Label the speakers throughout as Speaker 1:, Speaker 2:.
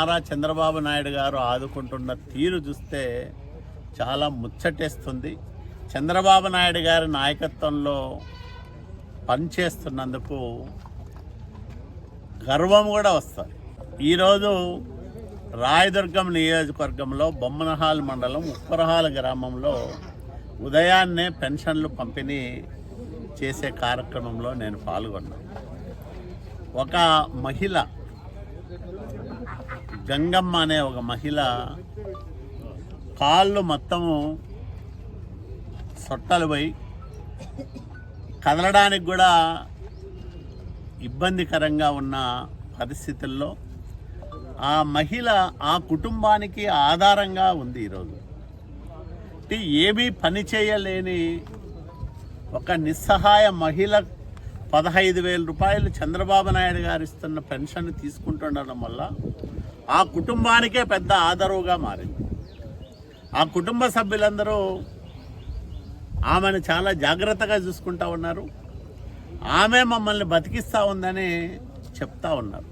Speaker 1: నారా చంద్రబాబు నాయుడు గారు ఆదుకుంటున్న తీరు చూస్తే చాలా ముచ్చటేస్తుంది. చంద్రబాబు నాయుడు గారి నాయకత్వంలో పనిచేస్తున్నందుకు గర్వం కూడా వస్తుంది. ఈరోజు రాయదుర్గం నియోజకవర్గంలో బొమ్మనహాల్ మండలం ఉప్పరహాల్ గ్రామంలో ఉదయాన్నే పెన్షన్లు పంపిణీ చేసే కార్యక్రమంలో నేను పాల్గొన్నాను. ఒక మహిళ గంగమ్మ అనే ఒక మహిళ కాళ్ళు మొత్తము సొట్టలు పోయి కదలడానికి కూడా ఇబ్బందికరంగా ఉన్న పరిస్థితుల్లో ఆ మహిళ ఆ కుటుంబానికి ఆధారంగా ఉంది ఈరోజు. అంటే ఏమీ పని చేయలేని ఒక నిస్సహాయ మహిళ పదహైదు వేల రూపాయలు చంద్రబాబు నాయుడు గారు ఇస్తున్న పెన్షన్ తీసుకుంటుండడం వల్ల ఆ కుటుంబానికే పెద్ద ఆదరువుగా మారింది. ఆ కుటుంబ సభ్యులందరూ ఆమెను చాలా జాగ్రత్తగా చూసుకుంటా ఉన్నారు. ఆమె మమ్మల్ని బతికిస్తూ ఉందని చెప్తా ఉన్నారు.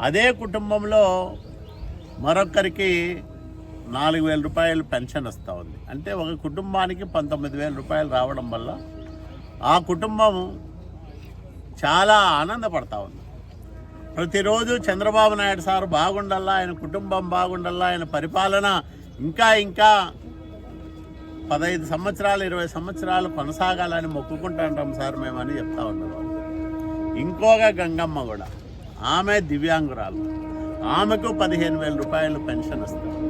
Speaker 1: అదే కుటుంబంలో మరొకరికి నాలుగు వేల రూపాయలు పెన్షన్ వస్తూ ఉంది. అంటే ఒక కుటుంబానికి పంతొమ్మిది వేల రూపాయలు రావడం వల్ల ఆ కుటుంబం చాలా ఆనందపడతా ఉంది. ప్రతిరోజు చంద్రబాబు నాయుడు సార్ బాగుండల్లా ఆయన కుటుంబం బాగుండల్లా ఆయన పరిపాలన ఇంకా ఇంకా పదహైదు సంవత్సరాలు ఇరవై సంవత్సరాలు కొనసాగాలని మొక్కుకుంటుంటాం సార్ మేమని చెప్తా ఉన్నారు ఇంకొక గంగమ్మ కూడా. ఆమె దివ్యాంగురాలు. ఆమెకు పదిహేను వేల రూపాయలు పెన్షన్ వస్తుంది.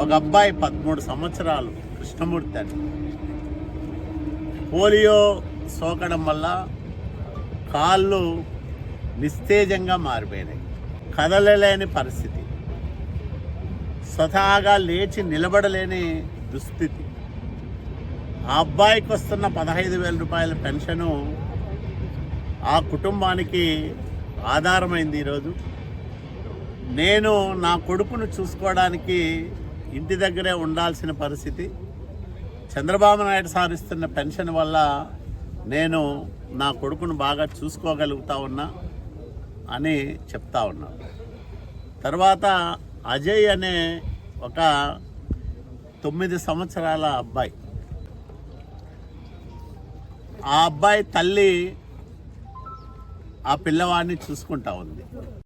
Speaker 1: ఒక అబ్బాయి పదమూడు సంవత్సరాలు కృష్ణమూర్తి అని. పోలియో సోకడం వల్ల కాళ్ళు నిస్తేజంగా మారిపోయినాయి. కదలలేని పరిస్థితి. స్వతహాగా లేచి నిలబడలేని దుస్థితి. ఆ అబ్బాయికి వస్తున్న పదహైదు వేల రూపాయల పెన్షను ఆ కుటుంబానికి ఆధారమైంది ఈరోజు. నేను నా కొడుకును చూసుకోవడానికి ఇంటి దగ్గరే ఉండాల్సిన పరిస్థితి. చంద్రబాబు నాయుడు సార్ ఇస్తున్న పెన్షన్ వల్ల నేను నా కొడుకును బాగా చూసుకోగలుగుతా ఉన్నా. అని చెప్తా ఉన్నాడు తర్వాత అజయ్ అనే ఒక తొమ్మిది సంవత్సరాల అబ్బాయి. ఆ అబ్బాయి తల్లి ఆ పిల్లవాడిని చూసుకుంటా ఉంది.